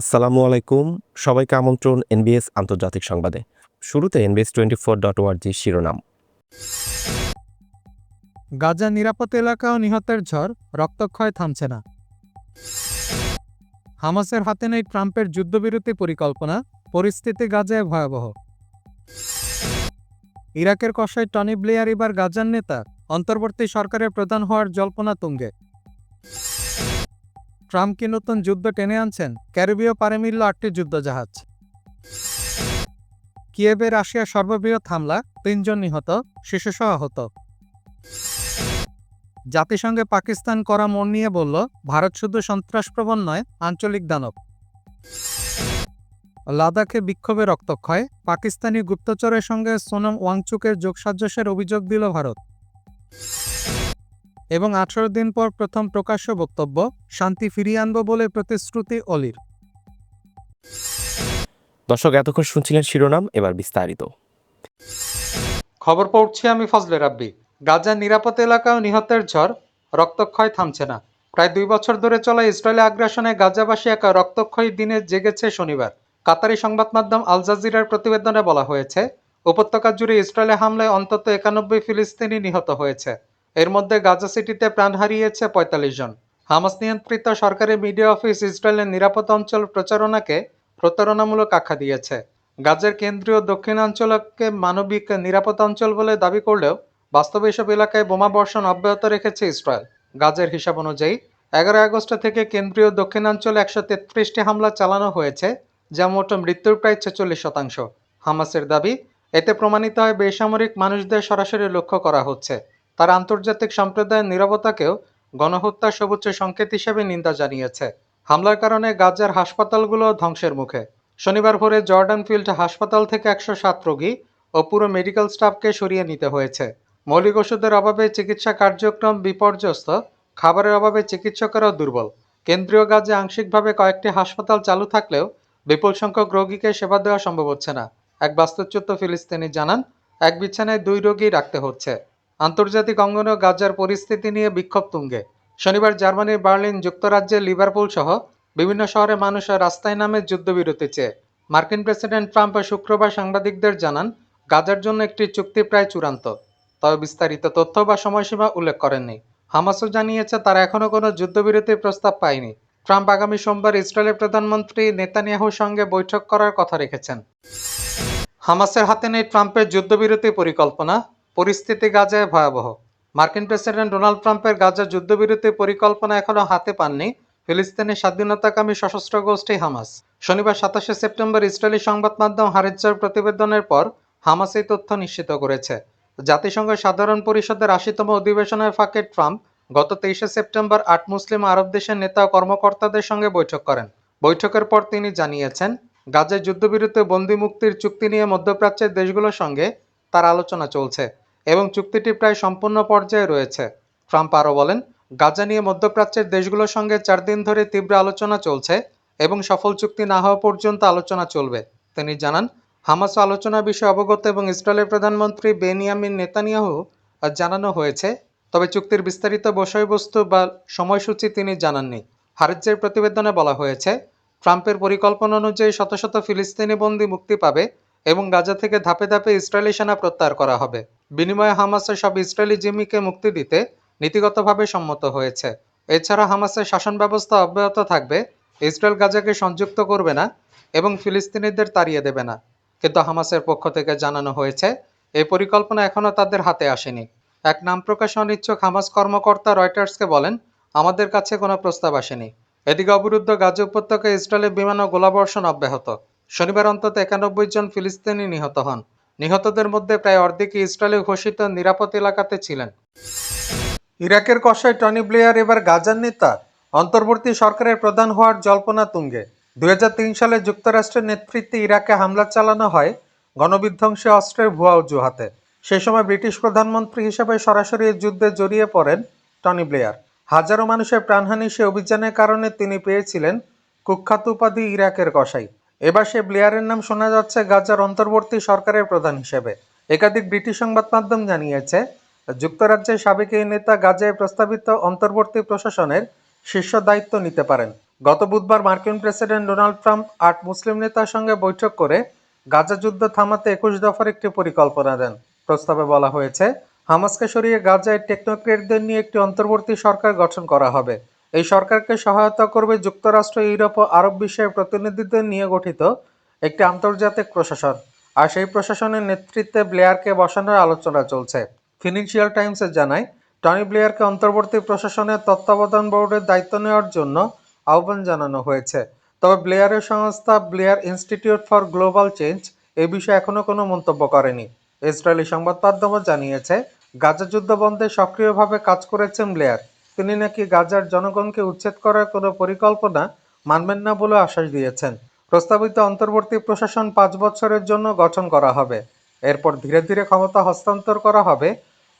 আসসালামু আলাইকুম। সবাইকে আমন্ত্রণ এনবিএস আন্তর্জাতিক সংবাদে। শুরুতে এনবিএস টোয়েন্টি ফোর ডট ওয়ার্জি শিরোনাম। গাজা নিরাপদ এলাকা ও নিহতের ঝড়, রক্তক্ষয় থামছে না। হামাসের হাতে নেই ট্রাম্পের যুদ্ধবিরতি পরিকল্পনা, পরিস্থিতি গাজায় ভয়াবহ। ইরাকের কষায় টনি ব্লেয়ার এবার গাজার নেতা, অন্তর্বর্তী সরকারের প্রধান হওয়ার জল্পনা তুঙ্গে। ট্রাম্প কি নতুন যুদ্ধ টেনে আনছেন? ক্যারিবীয় পারে মিলল আটটি যুদ্ধজাহাজ। কিয়েবে রাশিয়ার সর্ববৃহৎ হামলা, তিনজন নিহত, শিশুসহ আহত। জাতিসংঘে পাকিস্তান করা মন নিয়ে বলল, ভারত শুধু সন্ত্রাসপ্রবণ নয়, আঞ্চলিক দানব। লাদাখে বিক্ষোভে রক্তক্ষয়, পাকিস্তানি গুপ্তচরের সঙ্গে সোনম ওয়াংচুকের যোগসাজসের অভিযোগ দিল ভারত। এবং আঠারো দিন পর প্রথম প্রকাশ্য বক্তব্য শান্তি ফিরিয়ে আনব বলে প্রতিশ্রুতি অলির। দর্শক এতক্ষণ শুনছিলেন শিরোনাম এবার বিস্তারিত। খবর পড়ছি আমি ফজলে রাব্বি। গাজার নিরাপদ এলাকা ও নিহতের ঝড় রক্তক্ষয় থামছে না। প্রায় দুই বছর ধরে চলা ইসরায়েলি আগ্রাসনে গাজাবাসী একা রক্তক্ষয়ী দিনে জেগেছে শনিবার। কাতারি সংবাদ মাধ্যম আল জাজিরার প্রতিবেদনে বলা হয়েছে উপত্যকা জুড়ে ইসরায়েলে হামলায় অন্তত একানব্বই ফিলিস্তিনি নিহত হয়েছে। এর মধ্যে গাজা সিটিতে প্রাণ হারিয়েছে পঁয়তাল্লিশ জন। হামাস নিয়ন্ত্রিত সরকারি মিডিয়া অফিস ইসরায়েলের নিরাপদ অঞ্চল প্রচারণাকে প্রতারণামূলক আখ্যা দিয়েছে। গাজার কেন্দ্রীয় দক্ষিণাঞ্চলকে মানবিক নিরাপদ অঞ্চল বলে দাবি করলেও বাস্তবে এসব এলাকায় বোমা বর্ষণ অব্যাহত রেখেছে ইসরায়েল। গাজের হিসাব অনুযায়ী এগারো আগস্ট থেকে কেন্দ্রীয় দক্ষিণাঞ্চলে একশো তেত্রিশটি হামলা চালানো হয়েছে, যা মোট মৃত্যুর প্রায় ছেচল্লিশ শতাংশ। হামাসের দাবি, এতে প্রমাণিত হয় বেসামরিক মানুষদের সরাসরি লক্ষ্য করা হচ্ছে। তার আন্তর্জাতিক সম্প্রদায়ের নিরাপত্তাকেও গণহত্যার সর্বোচ্চ সংকেত হিসেবে নিন্দা জানিয়েছে। হামলার কারণে গাজার হাসপাতালগুলো ধ্বংসের মুখে। শনিবার ভোরে জর্ডান ফিল্ড হাসপাতাল থেকে একশো সাত রোগী ও পুরো মেডিকেল স্টাফকে সরিয়ে নিতে হয়েছে। মৌলিক ওষুধের অভাবে চিকিৎসা কার্যক্রম বিপর্যস্ত, খাবারের অভাবে চিকিৎসকেরাও দুর্বল। কেন্দ্রীয় গাজে আংশিকভাবে কয়েকটি হাসপাতাল চালু থাকলেও বিপুল সংখ্যক রোগীকে সেবা দেওয়া সম্ভব হচ্ছে না। এক বাস্তুচ্যুত ফিলিস্তিনি জানান, এক বিছানায় দুই রোগী রাখতে হচ্ছে। আন্তর্জাতিক অঙ্গনে গাজার পরিস্থিতি নিয়ে বিক্ষোভ তুঙ্গে। শনিবার জার্মানির বার্লিন যুক্তরাজ্যের লিভারপুল সহ বিভিন্ন শহরে মানুষ রাস্তায় নামে যুদ্ধবিরতি চেয়ে। মার্কিন প্রেসিডেন্ট ট্রাম্প শুক্রবার সাংবাদিকদের জানান গাজার জন্য একটি চুক্তি প্রায় চূড়ান্ত। তবে বিস্তারিত তথ্য বা সময়সীমা উল্লেখ করেননি। হামাসও জানিয়েছে, তারা এখনও কোনো যুদ্ধবিরতির প্রস্তাব পায়নি। ট্রাম্প আগামী সোমবার ইসরায়েলের প্রধানমন্ত্রী নেতানিয়াহুর সঙ্গে বৈঠক করার কথা রেখেছেন। হামাসের হাতে নেই ট্রাম্পের যুদ্ধবিরতি পরিকল্পনা। পরিস্থিতি গাজায় ভয়াবহ। মার্কিন প্রেসিডেন্ট ডোনাল্ড ট্রাম্পের গাজা যুদ্ধবিরতি পরিকল্পনা এখনও হাতে পাননি ফিলিস্তিনের স্বাধীনতাকামী সশস্ত্র গোষ্ঠী হামাস। শনিবার সাতাশে সেপ্টেম্বর ইসরায়েলি সংবাদ মাধ্যম হারেজ্জার প্রতিবেদনের পর হামাস এই তথ্য নিশ্চিত করেছে। জাতিসংঘ সাধারণ পরিষদের আশিতম অধিবেশনের ফাঁকে ট্রাম্প গত তেইশে সেপ্টেম্বর আট মুসলিম আরব দেশের নেতা ও কর্মকর্তাদের সঙ্গে বৈঠক করেন। বৈঠকের পর তিনি জানিয়েছেন, গাজায় যুদ্ধবিরতি বন্দি মুক্তির চুক্তি নিয়ে মধ্যপ্রাচ্যের দেশগুলোর সঙ্গে তার আলোচনা চলছে। এবং চুক্তিটি প্রায় সম্পূর্ণ পর্যায়ে রয়েছে। ট্রাম্প আরও বলেন, গাজা নিয়ে মধ্যপ্রাচ্যের দেশগুলোর সঙ্গে চার দিন ধরে তীব্র আলোচনা চলছে এবং সফল চুক্তি না হওয়া পর্যন্ত আলোচনা চলবে। তিনি জানান, হামাস আলোচনা বিষয়ে অবগত এবং ইসরায়েলের প্রধানমন্ত্রী বেনিয়ামিন নেতানিয়াহু জানানো হয়েছে, তবে চুক্তির বিস্তারিত বিষয়বস্তু বা সময়সূচি তিনি জানাননি। হারিজের প্রতিবেদনে বলা হয়েছে, ট্রাম্পের পরিকল্পনা অনুযায়ী শত শত ফিলিস্তিনি বন্দী মুক্তি পাবে এবং গাজা থেকে ধাপে ধাপে ইসরায়েলি সেনা প্রত্যাহার করা হবে। বিনিময়ে হামাসের সব ইসরায়েলি জিম্মিকে মুক্তি দিতে নীতিগতভাবে সম্মত হয়েছে। এছাড়া হামাসের শাসন ব্যবস্থা অব্যাহত থাকবে, ইসরায়েল গাজাকে সংযুক্ত করবে না এবং ফিলিস্তিনিদের তাড়িয়ে দেবে না। কিন্তু হামাসের পক্ষ থেকে জানানো হয়েছে, এই পরিকল্পনা এখনও তাদের হাতে আসেনি। এক নাম প্রকাশে অনিচ্ছুক হামাস কর্মকর্তা রয়টার্সকে বলেন, আমাদের কাছে কোনো প্রস্তাব আসেনি। এদিকে অবরুদ্ধ গাজা উপত্যকায় ইসরায়েলের বিমান ও গোলাবর্ষণ অব্যাহত। শনিবার অন্তত একানব্বই জন ফিলিস্তিনি নিহত হন। নিহতদের মধ্যে প্রায় অর্ধেকই ইসরায়েলে ঘোষিত নিরাপদ এলাকাতে ছিলেন। ইরাকের কষায় টনি ব্লেয়ার এবার গাজার নেতা। অন্তর্বর্তী সরকারের প্রধান হওয়ার জল্পনা তুঙ্গে। দু হাজার তিন সালে যুক্তরাষ্ট্রের নেতৃত্বে ইরাকে হামলা চালানো হয় গণবিধ্বংসী অস্ত্রের ভুয়া অজুহাতে। সে সময় ব্রিটিশ প্রধানমন্ত্রী হিসেবে সরাসরি যুদ্ধে জড়িয়ে পড়েন টনি ব্লেয়ার। হাজারো মানুষের প্রাণহানি সে অভিযানের কারণে তিনি পেয়েছিলেন কুখ্যাত উপাধি ইরাকের কসাই এবার সে ব্লেয়ারের নাম শোনা যাচ্ছে গাজার অন্তর্বর্তী সরকারের প্রধান হিসেবে। একাধিক ব্রিটিশ সংবাদ মাধ্যম জানিয়েছে যুক্তরাজ্যের সাবেক এই নেতা গাজায় প্রস্তাবিত অন্তর্বর্তী প্রশাসনের শীর্ষ দায়িত্ব নিতে পারেন। গত বুধবার মার্কিন প্রেসিডেন্ট ডোনাল্ড ট্রাম্প আট মুসলিম নেতার সঙ্গে বৈঠক করে গাজা যুদ্ধ থামাতে একুশ দফার একটি পরিকল্পনা দেন। প্রস্তাবে বলা হয়েছে, হামাসকে সরিয়ে গাজায় টেকনোক্রেটদের নিয়ে একটি অন্তর্বর্তী সরকার গঠন করা হবে। এই সরকারকে সহায়তা করবে যুক্তরাষ্ট্র, ইউরোপ ও আরব বিশ্বের প্রতিনিধিদের নিয়ে গঠিত একটি আন্তর্জাতিক প্রশাসন। আর সেই প্রশাসনের নেতৃত্বে ব্লেয়ারকে বসানোর আলোচনা চলছে। ফিনান্সিয়াল টাইমসে জানায়, টনি ব্লেয়ারকে অন্তর্বর্তী প্রশাসনের তত্ত্বাবধান বোর্ডের দায়িত্ব নেওয়ার জন্য আহ্বান জানানো হয়েছে। তবে ব্লেয়ারের সংস্থা Blair Institute for Global Change এ বিষয়ে এখনও কোনো মন্তব্য করেনি। ইসরায়েলি সংবাদ মাধ্যমও জানিয়েছে, গাজা যুদ্ধ বন্ধে সক্রিয়ভাবে কাজ করেছেন ব্লেয়ার। তিনি নাকি গাজার জনগণকে উচ্ছেদ করার কোনো পরিকল্পনা মানবেন না বলে আশ্বাস দিয়েছেন। প্রস্তাবিত অন্তর্বর্তী প্রশাসন পাঁচ বছরের জন্য গঠন করা হবে। এরপর ধীরে ধীরে ক্ষমতা হস্তান্তর করা হবে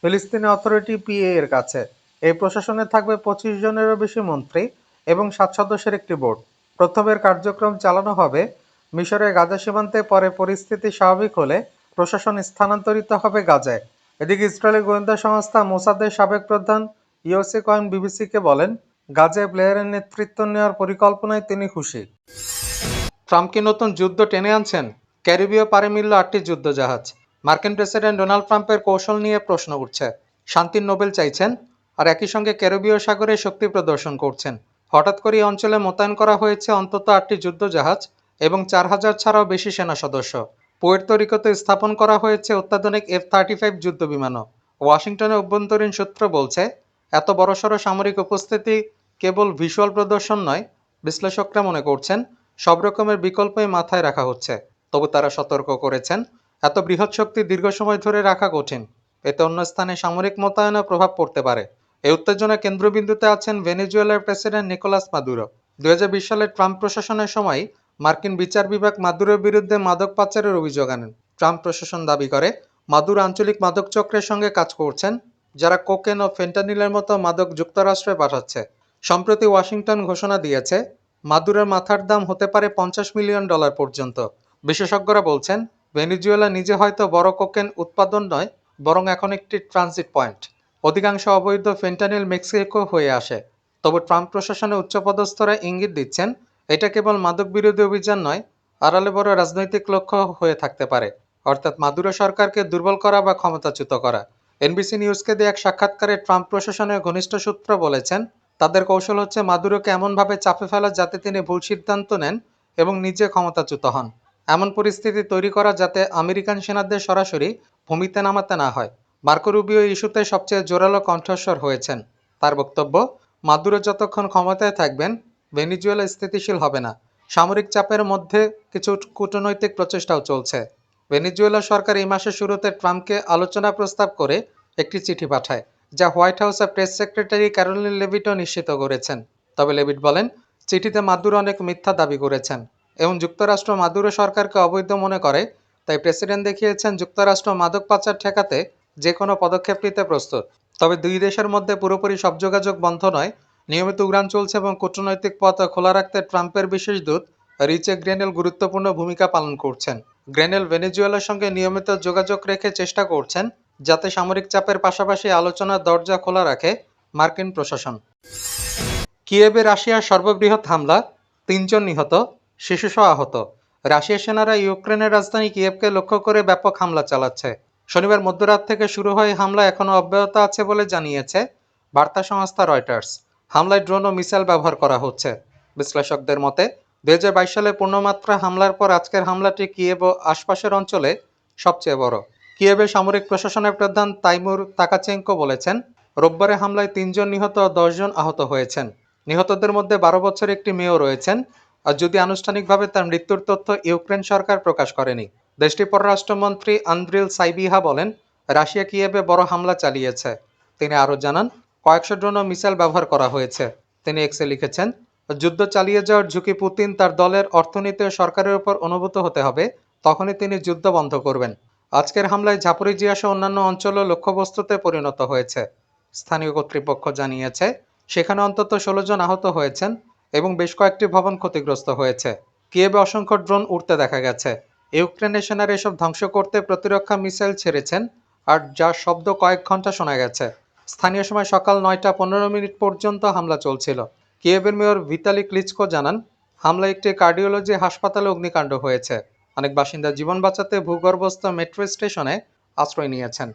ফিলিস্তিনি অথরিটি পিএ এর কাছে। এই প্রশাসনে থাকবে পঁচিশ জনেরও বেশি মন্ত্রী এবং সাত সদস্যের একটি বোর্ড। প্রথমের কার্যক্রম চালানো হবে মিশরের গাজা সীমান্তে, পরে পরিস্থিতি স্বাভাবিক হলে প্রশাসন স্থানান্তরিত হবে গাজায়। এদিকে ইসরায়েলি গোয়েন্দা সংস্থা মোসাদের সাবেক প্রধান ইওসি কয়েন বিবিসিকে বলেন, গাজায় ব্লেয়ারের নেতৃত্ব নেওয়ার পরিকল্পনায় তিনি খুশি। ট্রাম্প কি নতুন যুদ্ধ টেনে আনছেন? ক্যারিবীয় পারে মিলল আটটি যুদ্ধজাহাজ। মার্কিন প্রেসিডেন্ট ডোনাল্ড ট্রাম্পের কৌশল নিয়ে প্রশ্ন উঠছে। শান্তির নোবেল চাইছেন আর একই সঙ্গে ক্যারিবীয় সাগরে শক্তি প্রদর্শন করছেন। হঠাৎ করে অঞ্চলে মোতায়েন করা হয়েছে অন্তত আটটি যুদ্ধজাহাজ এবং চার হাজার ছাড়াও বেশি সেনা সদস্য। পুয়ের্তো রিকোতে স্থাপন করা হয়েছে অত্যাধুনিক এফ থার্টি ফাইভ যুদ্ধ বিমানও ওয়াশিংটনের অভ্যন্তরীণ সূত্র বলছে এত বড়সড় সামরিক উপস্থিতি কেবল ভিজুয়াল প্রদর্শন নয়, বিশ্লেষকরা মনে করছেন সব রকমের বিকল্পই মাথায় রাখা হচ্ছে। তবু তারা সতর্ক করেছেন, এত বৃহৎ শক্তি দীর্ঘ সময় ধরে রাখা কঠিন। এতে অন্য স্থানে সামরিক মোতায়েনে প্রভাব পড়তে পারে। এই উত্তেজনা কেন্দ্রবিন্দুতে আছেন ভেনেজুয়েলার প্রেসিডেন্ট নিকোলাস মাদুরো। দু হাজার বিশ সালে ট্রাম্প প্রশাসনের সময় মার্কিন বিচার বিভাগ মাদুরোর বিরুদ্ধে মাদক পাচারের অভিযোগ আনেন। ট্রাম্প প্রশাসন দাবি করে, মাদুর আঞ্চলিক মাদক চক্রের সঙ্গে কাজ করছেন যারা কোকেন ও ফেন্টানিলের মতো মাদক যুক্তরাষ্ট্রে পাঠাচ্ছে। সম্প্রতি ওয়াশিংটন ঘোষণা দিয়েছে, মাদুরের মাথার দাম হতে পারে পঞ্চাশ মিলিয়ন ডলার পর্যন্ত। বিশেষজ্ঞরা বলছেন, ভেনিজুয়েলা নিজে হয়তো বড় কোকেন উৎপাদন নয়, বরং এখন একটি ট্রানজিট পয়েন্ট অধিকাংশ অবৈধ ফেন্টানিল মেক্সিকো হয়ে আসে। তবে ট্রাম্প প্রশাসনের উচ্চপদস্থরা ইঙ্গিত দিচ্ছেন, এটা কেবল মাদক বিরোধী অভিযান নয়, আড়ালে বড় রাজনৈতিক লক্ষ্য হয়ে থাকতে পারে। অর্থাৎ মাদুরো সরকারকে দুর্বল করা বা ক্ষমতাচ্যুত করা। এনবিসি নিউজকে দিয়ে এক সাক্ষাৎকারে ট্রাম্প প্রশাসনের ঘনিষ্ঠ সূত্র বলেছেন, তাদের কৌশল হচ্ছে মাদুরোকে এমনভাবে চাপে ফেলা যাতে তিনি ভুল সিদ্ধান্ত নেন এবং নিজে ক্ষমতাচ্যুত হন। এমন পরিস্থিতি তৈরি করা যাতে আমেরিকান সেনাদের সরাসরি ভূমিতে নামাতে না হয়। মার্কো রুবিও ইস্যুতে সবচেয়ে জোরালো কণ্ঠস্বর হয়েছেন। তার বক্তব্য, মাদুরো যতক্ষণ ক্ষমতায় থাকবেন, ভেনিজুয়েলা স্থিতিশীল হবে না। সামরিক চাপের মধ্যে কিছু কূটনৈতিক প্রচেষ্টাও চলছে। ভেনিজুয়েলা সরকার এই মাসের শুরুতে ট্রাম্পকে আলোচনা প্রস্তাব করে একটি চিঠি পাঠায়, যা হোয়াইট হাউসের প্রেস সেক্রেটারি ক্যারোলিন লেভিটও নিশ্চিত করেছেন। তবে লেভিট বলেন, চিঠিতে মাদুরো অনেক মিথ্যা দাবি করেছেন এবং যুক্তরাষ্ট্র মাদুরো সরকারকে অবৈধ মনে করে, তাই প্রেসিডেন্ট দেখিয়েছেন যুক্তরাষ্ট্র মাদক পাচার ঠেকাতে যে কোনো পদক্ষেপ নিতে প্রস্তুত। তবে দুই দেশের মধ্যে পুরোপুরি সব যোগাযোগ বন্ধ নয়, নিয়মিত উড়ান চলছে এবং কূটনৈতিক পথ খোলা রাখতে ট্রাম্পের বিশেষ দূত রিচে গ্রেনেল গুরুত্বপূর্ণ ভূমিকা পালন করছেন। গ্রেনেল ভেনেজুয়েলার সঙ্গে নিয়মিত যোগাযোগ রেখে চেষ্টা করছেন, যাতে সামরিক চাপের পাশাপাশি আলোচনার দরজা খোলা রাখে মার্কিন প্রশাসন। কিয়েবে রাশিয়ার সর্ববৃহৎ হামলা, তিনজন নিহত শিশুসহ আহত। রাশিয়ার সেনারা ইউক্রেনের রাজধানী কিয়েভকে লক্ষ্য করে ব্যাপক হামলা চালাচ্ছে। শনিবার মধ্যরাত থেকে শুরু হয়ে হামলা এখনও অব্যাহত আছে বলে জানিয়েছে বার্তা সংস্থা রয়টার্স। হামলায় ড্রোন ও মিসাইল ব্যবহার করা হচ্ছে। বিশ্লেষকদের মতে দুই হাজার বাইশ সালে পূর্ণমাত্রা হামলার পর আজকের হামলাটি কিয়েভ ও আশপাশের অঞ্চলে সবচেয়ে বড়। কিয়েভের সামরিক প্রশাসনের প্রধান তাইমুর তাকাচেঙ্কো বলেছেন, রোববারে হামলায় তিনজন নিহত ও দশজন আহত হয়েছেন। নিহতদের মধ্যে বারো বছর একটি মেয়েও রয়েছেন। আর যদি আনুষ্ঠানিকভাবে তার মৃত্যুর তথ্য ইউক্রেন সরকার প্রকাশ করেনি দেশটির পররাষ্ট্রমন্ত্রী আন্দ্রিল সাইবিহা বলেন, রাশিয়া কিয়েভে বড় হামলা চালিয়েছে। তিনি আরও জানান, কয়েকশো ড্রোন ও মিসাইল ব্যবহার করা হয়েছে। তিনি এক্সে লিখেছেন যুদ্ধ চালিয়ে যাওয়ার ঝুঁকি পুতিন তার দলের অর্থনীতি ও সরকারের উপর অনুভূত হতে হবে, তখনই তিনি যুদ্ধ বন্ধ করবেন। আজকের হামলায় ঝাপরিজিয়া সহ অন্যান্য অঞ্চলও লক্ষ্যবস্তুতে পরিণত হয়েছে। স্থানীয় কর্তৃপক্ষ জানিয়েছে, সেখানে অন্তত ষোলো জন আহত হয়েছেন এবং বেশ কয়েকটি ভবন ক্ষতিগ্রস্ত হয়েছে। কিয়েবে অসংখ্য ড্রোন উড়তে দেখা গেছে। ইউক্রেনের সেনারা এসব ধ্বংস করতে প্রতিরক্ষা মিসাইল ছেড়েছেন আর যার শব্দ কয়েক ঘণ্টা শোনা গেছে। স্থানীয় সময় সকাল নয়টা পনেরো মিনিট পর্যন্ত হামলা চলছিল। কিয়েভের মেয়র ভিতালি ক্লিচকো জানান, হামলায় একটি কার্ডিওলজি হাসপাতালে অগ্নিকাণ্ড হয়েছে। অনেক বাসিন্দা জীবন বাঁচাতে ভূগর্ভস্থ মেট্রো স্টেশনে আশ্রয় নিয়েছেন।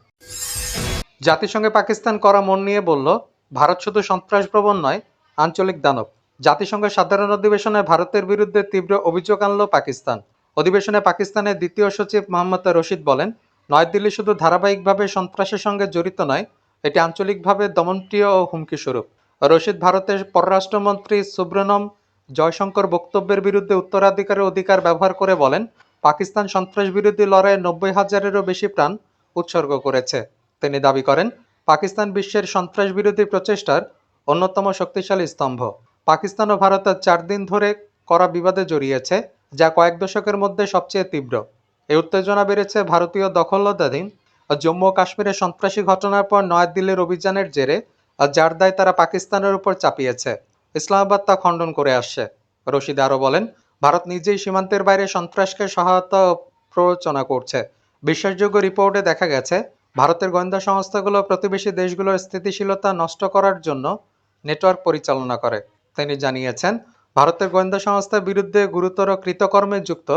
জাতিসংঘে পাকিস্তান করা মন নিয়ে বলল, ভারত শুধু সন্ত্রাসপ্রবণ নয়, আঞ্চলিক দানব। জাতিসংঘের সাধারণ অধিবেশনে ভারতের বিরুদ্ধে তীব্র অভিযোগ আনল পাকিস্তান। অধিবেশনে পাকিস্তানের দ্বিতীয় সচিব মোহাম্মদ রশিদ বলেন, নয়াদিল্লি শুধু ধারাবাহিকভাবে সন্ত্রাসের সঙ্গে জড়িত নয়, এটি আঞ্চলিকভাবে দমনপ্রিয় ও হুমকি স্বরূপ রশিদ ভারতের পররাষ্ট্রমন্ত্রী সুব্রনম জয়শঙ্কর বক্তব্যের বিরুদ্ধে উত্তরাধিকারের অধিকার ব্যবহার করে বলেন, পাকিস্তান সন্ত্রাস বিরোধী লড়াইয়ে নব্বই হাজারেরও বেশি প্রাণ উৎসর্গ করেছে। তিনি দাবি করেন, পাকিস্তান বিশ্বের সন্ত্রাস বিরোধী প্রচেষ্টার অন্যতম শক্তিশালী স্তম্ভ। পাকিস্তান ও ভারত চার দিন ধরে করা বিবাদে জড়িয়েছে, যা কয়েক দশকের মধ্যে সবচেয়ে তীব্র। এই উত্তেজনা বেড়েছে ভারতীয় দখলদাধীন জম্মু ও কাশ্মীরের সন্ত্রাসী ঘটনার পর নয়াদিল্লির অভিযানের জেরে আর যার দায় তারা পাকিস্তানের উপর চাপিয়েছে। ইসলামাবাদ তা খণ্ডন করে আসছে। রশিদ আরও বলেন, ভারত নিজেই সীমান্তের বাইরে সন্ত্রাসকে সহায়তা প্ররোচনা করছে। বিশ্বাসযোগ্য রিপোর্টে দেখা গেছে, ভারতের গোয়েন্দা সংস্থাগুলো প্রতিবেশী দেশগুলোর স্থিতিশীলতা নষ্ট করার জন্য নেটওয়ার্ক পরিচালনা করে। তিনি জানিয়েছেন, ভারতের গোয়েন্দা সংস্থার বিরুদ্ধে গুরুতর কৃতকর্মে যুক্ত,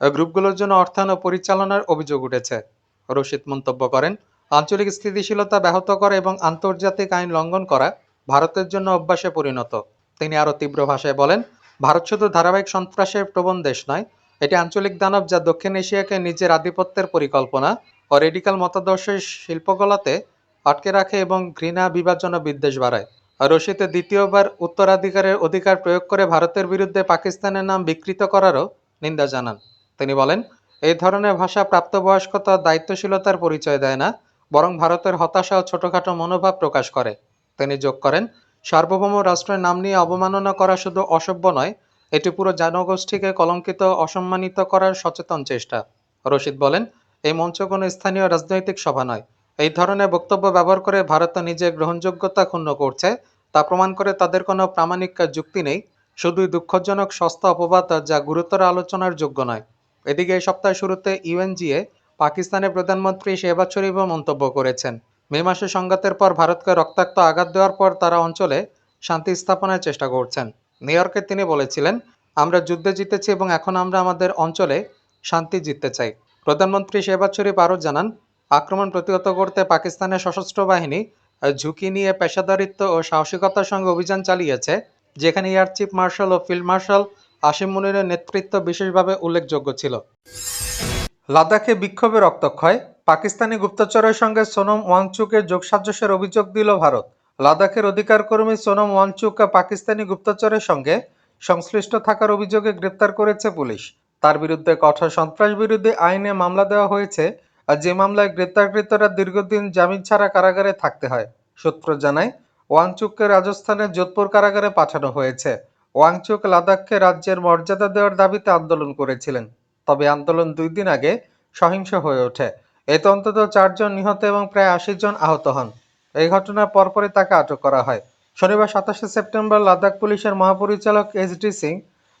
গ্রুপগুলোর জন্য অর্থায়ন ও পরিচালনার অভিযোগ উঠেছে। রশিদ মন্তব্য করেন আঞ্চলিক স্থিতিশীলতা ব্যাহত করা এবং আন্তর্জাতিক আইন লঙ্ঘন করা ভারতের জন্য অভ্যাসে পরিণত। তিনি আরও তীব্র ভাষায় বলেন, ভারত শুধু ধারাবাহিক সন্ত্রাসের প্রবণ দেশ নয়, এটি আঞ্চলিক দানব যা দক্ষিণ এশিয়াকে নিজের আধিপত্যের পরিকল্পনা ও রেডিকাল মতাদর্শের শিল্পকলাতে আটকে রাখে এবং ঘৃণা, বিভাজন বিদ্বেষ বাড়ায়। রশিতে দ্বিতীয়বার উত্তরাধিকারের অধিকার প্রয়োগ করে ভারতের বিরুদ্ধে পাকিস্তানের নাম বিকৃত করারও নিন্দা জানান। তিনি বলেন, এই ধরনের ভাষা প্রাপ্তবয়স্কতা দায়িত্বশীলতার পরিচয় দেয় না বরং ভারতের হতাশা ও ছোটখাটো মনোভাব প্রকাশ করে। তিনি যোগ করেন, সার্বভৌম রাষ্ট্রের নাম নিয়ে অবমাননা করা শুধু অসভ্য নয়, এটি পুরো জনগোষ্ঠীকে কলঙ্কিত অসম্মানিত করার সচেতন চেষ্টা। রশিদ বলেন, এই মঞ্চ কোনো স্থানীয় রাজনৈতিক সভা নয়। এই ধরনের বক্তব্য ব্যবহার করে ভারত নিজের গ্রহণযোগ্যতা ক্ষুণ্ণ করছে, তা প্রমাণ করে তাদের কোনো প্রামাণিক যুক্তি নেই, শুধুই দুঃখজনক, সস্তা অপবাদ যা গুরুতর আলোচনার যোগ্য নয়। এদিকে এই সপ্তাহের শুরুতে ইউএনজিএ পাকিস্তানের প্রধানমন্ত্রী শেহবাজ শরীফও মন্তব্য করেছেন। মে মাসে সংঘাতের পর ভারতকে রক্তাক্ত আঘাত দেওয়ার পর তারা অঞ্চলে শান্তি স্থাপনের চেষ্টা করছেন। নিউ ইয়র্কে তিনি বলেছিলেন, আমরা যুদ্ধে জিতেছি এবং এখন আমরা আমাদের অঞ্চলে শান্তি জিততে চাই। প্রধানমন্ত্রী শেহবাজ শরীফ আরও জানান, আক্রমণ প্রতিহত করতে পাকিস্তানের সশস্ত্র বাহিনী ঝুঁকি নিয়ে পেশাদারিত্ব ও সাহসিকতার সঙ্গে অভিযান চালিয়েছে, যেখানে এয়ার চিফ মার্শাল ও ফিল্ড মার্শাল আসিম মুনিরের নেতৃত্ব বিশেষভাবে উল্লেখযোগ্য ছিল। লাদাখে বিক্ষোভে রক্তক্ষয়। পাকিস্তানি গুপ্তচরের সঙ্গে সোনম ওয়াংচুকের যোগসাজশের অভিযোগ দিল ভারত। লাদাখের অধিকার কর্মী সোনম ওয়াংচুক পাকিস্তানি গুপ্তচরের সঙ্গে সংশ্লিষ্ট থাকার অভিযোগে গ্রেপ্তার করেছে পুলিশ। তার বিরুদ্ধে কঠোর সন্ত্রাস বিরোধী আইনে মামলা দেওয়া হয়েছে। আর যে মামলায় গ্রেপ্তারকৃতরা দীর্ঘদিন জামিন ছাড়া কারাগারে থাকতে হয়, সূত্র জানায়, ওয়াংচুককে রাজস্থানের যোধপুর কারাগারে পাঠানো হয়েছে। ওয়াংচুক লাদাখকে রাজ্যের মর্যাদা দেওয়ার দাবিতে আন্দোলন করেছিলেন। তবে আন্দোলন দুই দিন আগে সহিংস হয়ে ওঠে। এতে অন্তত চারজন নিহত এবং প্রায় আশি জন আহত হন। এই ঘটনার পরপরই তাকে আটক করা হয়। শনিবার সাতাশে সেপ্টেম্বর লাদাখ পুলিশের মহাপরিচালক এস ডি সিং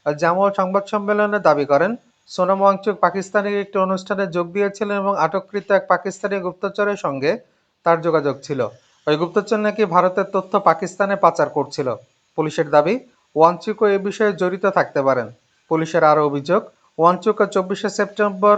জামুয়া সংবাদ সম্মেলনে দাবি করেন, সোনম ওয়াংচুক পাকিস্তানের একটি অনুষ্ঠানে যোগ দিয়েছিলেন এবং আটককৃত এক পাকিস্তানি গুপ্তচরের সঙ্গে তার যোগাযোগ ছিল। ওই গুপ্তচর নাকি ভারতের তথ্য পাকিস্তানে পাচার করছিল। পুলিশের দাবি, ওয়াংচুকও এ বিষয়ে জড়িত থাকতে পারেন। পুলিশের আরও অভিযোগ ওয়াংচুক চব্বিশে সেপ্টেম্বর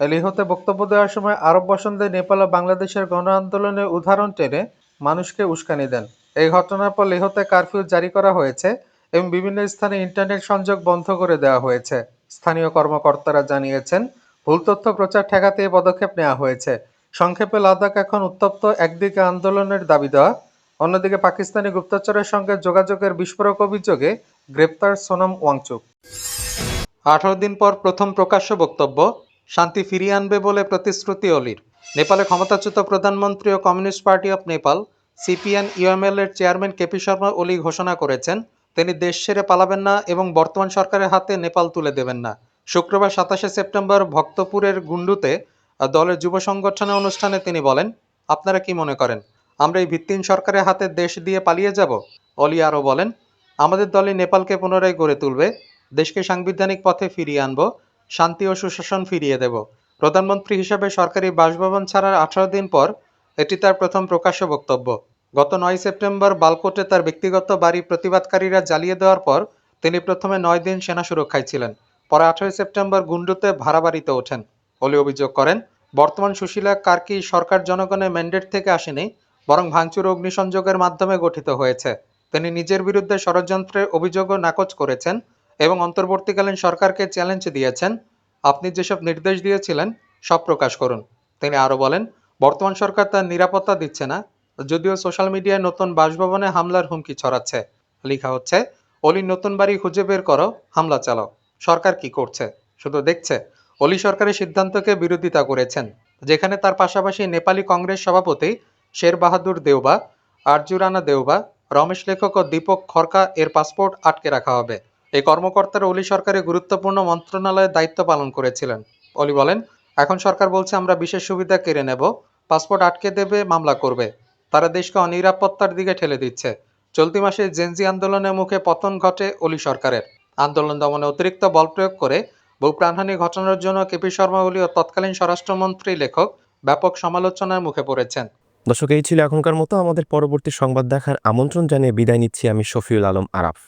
লিহতে বক্তব্য দেওয়ার সময় আরব বসন্তে নেপাল ও বাংলাদেশের গণ আন্দোলনের উদাহরণ টেনে মানুষকে উস্কানি দেন। এই ঘটনার পর লেহতে কারফিউ জারি করা হয়েছে এবং বিভিন্ন স্থানে ইন্টারনেট সংযোগ বন্ধ করে দেওয়া হয়েছে। স্থানীয় কর্মকর্তারা জানিয়েছেন, ভুল তথ্য প্রচার ঠেকাতে এই পদক্ষেপ নেওয়া হয়েছে। সংক্ষেপে লাদাখ এখন উত্তপ্ত একদিকে আন্দোলনের দাবি দেওয়া, অন্যদিকে পাকিস্তানি গুপ্তচরের সঙ্গে যোগাযোগের বিস্ফোরক অভিযোগে গ্রেপ্তার সোনম ওয়াংচুক। আঠারো দিন পর প্রথম প্রকাশ্য বক্তব্য, শান্তি ফিরিয়ে আনবে বলে প্রতিশ্রুতি অলির। নেপালে ক্ষমতাচ্যুত প্রধানমন্ত্রী ও communist party of Nepal, CPN UML এর চেয়ারম্যান কেপি শর্মা ওলি ঘোষণা করেছেন, তিনি দেশ ছেড়ে পালাবেন না এবং বর্তমান সরকারের হাতে নেপাল তুলে দেবেন না। শুক্রবার সাতাশে সেপ্টেম্বর ভক্তপুরের গুন্ডুতে দলের যুব সংগঠনের অনুষ্ঠানে তিনি বলেন, আপনারা কি মনে করেন, আমরা এই ভিত্তিহীন সরকারের হাতে দেশ দিয়ে পালিয়ে যাব? অলি আরও বলেন, আমাদের দলে নেপালকে পুনরায় গড়ে তুলবে দেশকে সাংবিধানিক পথে ফিরিয়ে আনব, শান্তি ও সুশাসন ফিরিয়ে দেব। প্রধানমন্ত্রী হিসেবে সরকারি বাসভবন ছাড়ার আঠারো দিন পর এটি তার প্রথম প্রকাশ্য বক্তব্য। গত নয় সেপ্টেম্বর বালকোটে তার ব্যক্তিগত বাড়ি প্রতিবাদকারীরা জ্বালিয়ে দেওয়ার পর তিনি প্রথমে নয় দিন সেনা সুরক্ষায় ছিলেন। পরে আঠারোই সেপ্টেম্বর গুন্ডুতে ভাড়া বাড়িতে ওঠেন। অলি অভিযোগ করেন, বর্তমান সুশীলা কার্কি সরকার জনগণের ম্যান্ডেট থেকে আসেনি, বরং ভাঙচুর অগ্নিসংযোগের মাধ্যমে গঠিত হয়েছে। তিনি নিজের বিরুদ্ধে ষড়যন্ত্রের অভিযোগও নাকচ করেছেন এবং অন্তর্বর্তীকালীন সরকারকে চ্যালেঞ্জ দিয়েছেন। আপনি যেসব নির্দেশ দিয়েছিলেন, সব প্রকাশ করুন। তিনি আরও বলেন, বর্তমান সরকার তার নিরাপত্তা দিচ্ছে না, যদিও সোশ্যাল মিডিয়ায় নতুন বাসভবনে হামলার হুমকি ছড়াচ্ছে। লেখা হচ্ছে অলির নতুন বাড়ি খুঁজে বের করো, হামলা চালাও। সরকার কি করছে? শুধু দেখছে, অলি সরকারের সিদ্ধান্তকে বিরোধিতা করেছেন, যেখানে তার পাশাপাশি নেপালি কংগ্রেস সভাপতি শের বাহাদুর দেওবা, আরজু রানা দেওবা, রমেশ লেখক ও দীপক খরকা এর পাসপোর্ট আটকে রাখা হবে। এই কর্মকর্তারা অলি সরকারের গুরুত্বপূর্ণ মন্ত্রণালয়ের দায়িত্ব পালন করেছিলেন। অলি বলেন, এখন সরকার বলছে আমরা বিশেষ সুবিধা কেড়ে নেব, পাসপোর্ট আটকে দেবে, মামলা করবে। তারা দেশকে অনিরাপত্তার দিকে ঠেলে দিচ্ছে। চলতি মাসে জেনজি আন্দোলনের মুখে পতন ঘটে অলি সরকারের। আন্দোলন দমনে অতিরিক্ত বল প্রয়োগ করে বহু প্রাণহানি ঘটানোর জন্য কেপি শর্মা ওলি ও তৎকালীন স্বরাষ্ট্রমন্ত্রী লেখক ব্যাপক সমালোচনার মুখে পড়েছেন। দর্শক, এই ছিল এখনকার মতো। আমাদের পরবর্তী সংবাদ দেখার আমন্ত্রণ জানিয়ে বিদায় নিচ্ছি আমি শফিউল আলম আরাফ।